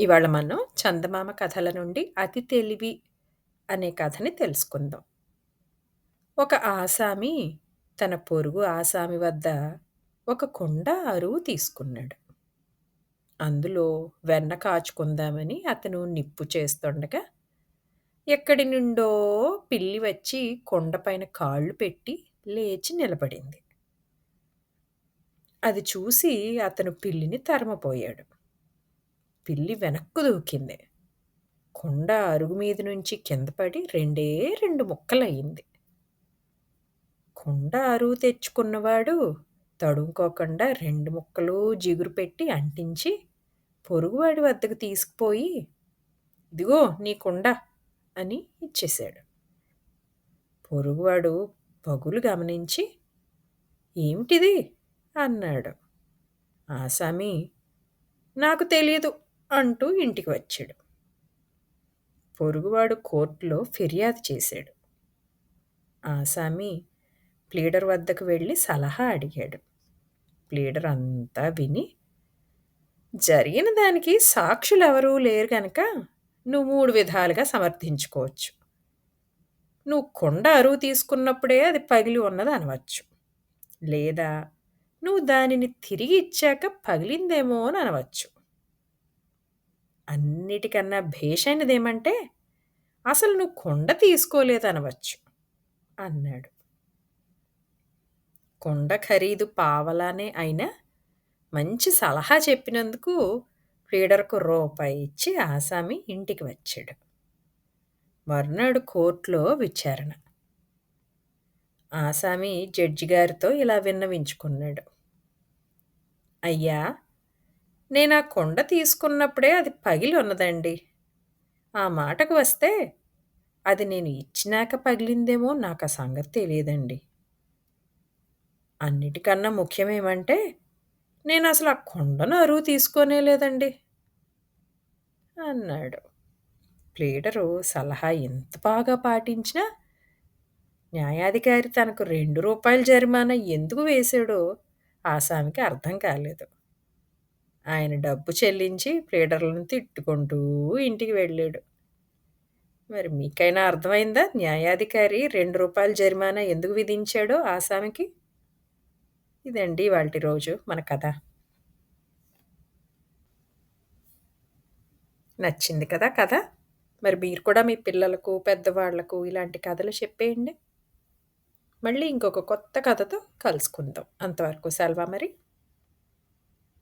ఇవాళ మనం చందమామ కథల నుండి అతి తెలివి అనే కథని తెలుసుకుందాం. ఒక ఆసామి తన పొరుగు ఆసామి వద్ద ఒక కొండ అరువు తీసుకున్నాడు. అందులో వెన్న కాచుకుందామని అతను నిప్పు చేస్తుండగా ఎక్కడి నుండో పిల్లి వచ్చి కొండపైన కాళ్ళు పెట్టి లేచి నిలబడింది. అది చూసి అతను పిల్లిని తరమపోయాడు. పిల్లి వెనక్కు దూకింది. కొండ అరుగు మీద నుంచి కింద పడి రెండే రెండు ముక్కలయ్యింది. కొండ అరువు తెచ్చుకున్నవాడు తడుముకోకుండా రెండు ముక్కలు జిగురు పెట్టి అంటించి పొరుగువాడి వద్దకు తీసుకుపోయి ఇదిగో నీ కుండ అని ఇచ్చేశాడు. పొరుగువాడు పగులు గమనించి ఏమిటిది? అన్నాడు. ఆసామి నాకు తెలియదు అంటూ ఇంటికి వచ్చాడు. పొరుగువాడు కోర్టులో ఫిర్యాదు చేశాడు. ఆసామి ప్లీడర్ వద్దకు వెళ్ళి సలహా అడిగాడు. ప్లీడర్ అంతా విని జరిగిన దానికి సాక్షులు ఎవరూ లేరు కనుక నువ్వు మూడు విధాలుగా సమర్థించుకోవచ్చు. నువ్వు కొండ అరువు తీసుకున్నప్పుడే అది పగిలి ఉన్నది అనవచ్చు. లేదా నువ్వు దానిని తిరిగి ఇచ్చాక పగిలిందేమో అని అనవచ్చు. అన్నిటికన్నా భేషైనదేమంటే అసలు నువ్వు కొండ తీసుకోలేదనవచ్చు అన్నాడు. కొండ ఖరీదు పావలానే అయినా మంచి సలహా చెప్పినందుకు రీడర్కు రూపాయి ఇచ్చి ఆసామి ఇంటికి వచ్చాడు. మర్నాడు కోర్టులో విచారణ. ఆసామి జడ్జి గారితో ఇలా విన్నవించుకున్నాడు. అయ్యా నేను ఆ కొండ తీసుకున్నప్పుడే అది పగిలి ఉన్నదండి. ఆ మాటకు వస్తే అది నేను ఇచ్చినాక పగిలిందేమో నాకు ఆ సంగతి తెలియదండి. అన్నిటికన్నా ముఖ్యమేమంటే నేను అసలు ఆ కొండను అరువు తీసుకోనే లేదండి. అన్నాడు. ప్లీడరు సలహా ఎంత బాగా పాటించినా న్యాయాధికారి తనకు రెండు రూపాయల జరిమానా ఎందుకు వేశాడో ఆసామికి అర్థం కాలేదు. ఆయన డబ్బు చెల్లించి ప్లీడర్లను తిట్టుకుంటూ ఇంటికి వెళ్ళాడు. మరి మీకైనా అర్థమైందా? న్యాయాధికారి రెండు రూపాయల జరిమానా ఎందుకు విధించాడో ఆసామికి ఇదండి వాటి రోజు మన కథ. నచ్చింది కదా కథ? మరి మీరు కూడా మీ పిల్లలకు పెద్దవాళ్ళకు ఇలాంటి కథలు చెప్పేయండి. మళ్ళీ ఇంకొక కొత్త కథతో కలుసుకుందాం. అంతవరకు సెలవు మరి.